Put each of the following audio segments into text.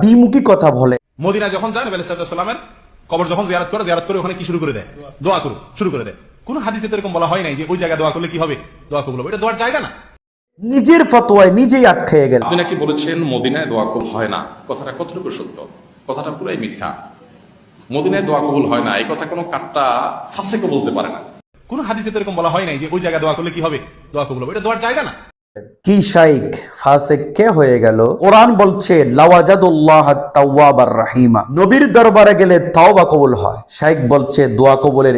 দ্বিমুখী কথা বলে। মদিনা যখন যান নবী সাল্লামের কবর যখন জিয়ারত করে জিয়ারত করে ওখানে কি শুরু করে দেয়? দোয়া করুন শুরু করে দেয়। কোন হাদিসে তো এরকম বলা হয় নাই যে ওই জায়গায় দোয়া করলে কি হবে? দোয়া কবুল হবে। এটা দোয়ার জায়গা না। নিজের ফতোয়ায় নিজেই আটকাইয়ে গেল। আপনি নাকি বলেছেন মদিনায় দোয়া কবুল হয় না? কথাটা কতটুকু সত্য? কথাটা পুরাই মিথ্যা। মদিনায় দোয়া কবুল হয় না এই কথা কোনো কাটটা ফাঁসেকে বলতে পারে না। কোন হাদিসে তো এরকম বলা হয় নাই যে ওই জায়গায় দোয়া করলে কি হবে? দোয়া কবুল হবে। এটা দোয়ার জায়গা না। কি শাইক কে হয়ে গেল? কোরআন বলছে রাহিমা। নবীর দরবারে গেলে তাওবা কবুল হয়। শাইক বলছে, দোয়া কবুলের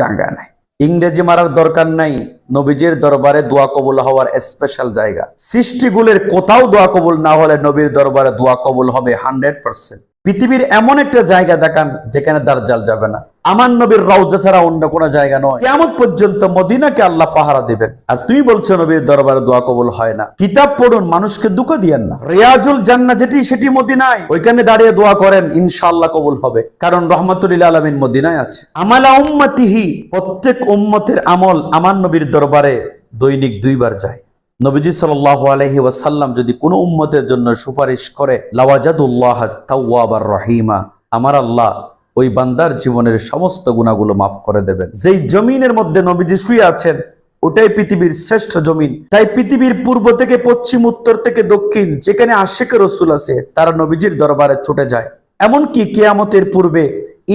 জায়গা নাই। ইংরেজি মারার দরকার নাই, নবীজির দরবারে দোয়া কবুল হওয়ার স্পেশাল জায়গা। সৃষ্টিগুলের কোথাও দোয়া কবুল না হলে নবীর দরবারে দোয়া কবুল হবে হান্ড্রেড পার্সেন্ট পৃথিবীর এমন একটা জায়গা দেখান, যেখানে দার্জাল যাবে না। আমার নবীর রওজা ছাড়া অন্য কোনো জায়গা নয়। কেমন পর্যন্ত মদিনাকে আল্লাহ পাহারা দিবেন। আর তুমি বলছো, নবীর দরবারে দোয়া কবুল হয় না। কিতাব পড়ুন, মানুষকে দুঃখ দিয়েন না। রিয়াজুল জান্না যেটি, সেটি মদিনায়। ওইখানে দাঁড়িয়ে দোয়া করেন, ইনশাআল্লাহ কবুল হবে। কারণ রহমতুল্লাহ আলমিন মদিনায় আছে। আমালা উম্মতিহি, প্রত্যেক উম্মতের আমল আমার নবীর দরবারে দৈনিক দুইবার যায়। নবীজি সাল্লাহ আলহি ওয়াসাল্লাম যদি কোনো উম্মতের জন্য সুপারিশ করে, লাওয়াজাদুল্লাহ তাওয়াবার রহিমা, আমার আল্লাহ ওই বান্দার জীবনের সমস্ত গুণাগুলো মাফ করে দেবেন। যেই জমিনের মধ্যে নবীজি শুয়ে আছেন, ওটাই পৃথিবীর শ্রেষ্ঠ জমিন। তাই পৃথিবীর পূর্ব থেকে পশ্চিম, উত্তর থেকে দক্ষিণ, যেখানে আশেকের রসুল আছে, তারা নবীজির দরবারে ছুটে যায়। এমনকি কেয়ামতের পূর্বে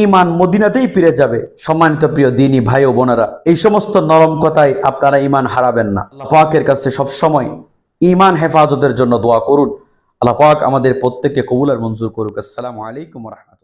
ইমান মদিনাতেই ফিরে যাবে। সম্মানিত প্রিয় দিনী ভাই ও বোনেরা, এই সমস্ত নরম কথায় আপনারা ইমান হারাবেন না। আল্লাহ কাছে সব সময় ইমান হেফাজতের জন্য দোয়া করুন। আল্লাহ পাক আমাদের প্রত্যেককে কবুল আর মঞ্জুর করুক। আসসালামু আলাইকুম রহমতুল্লাহ।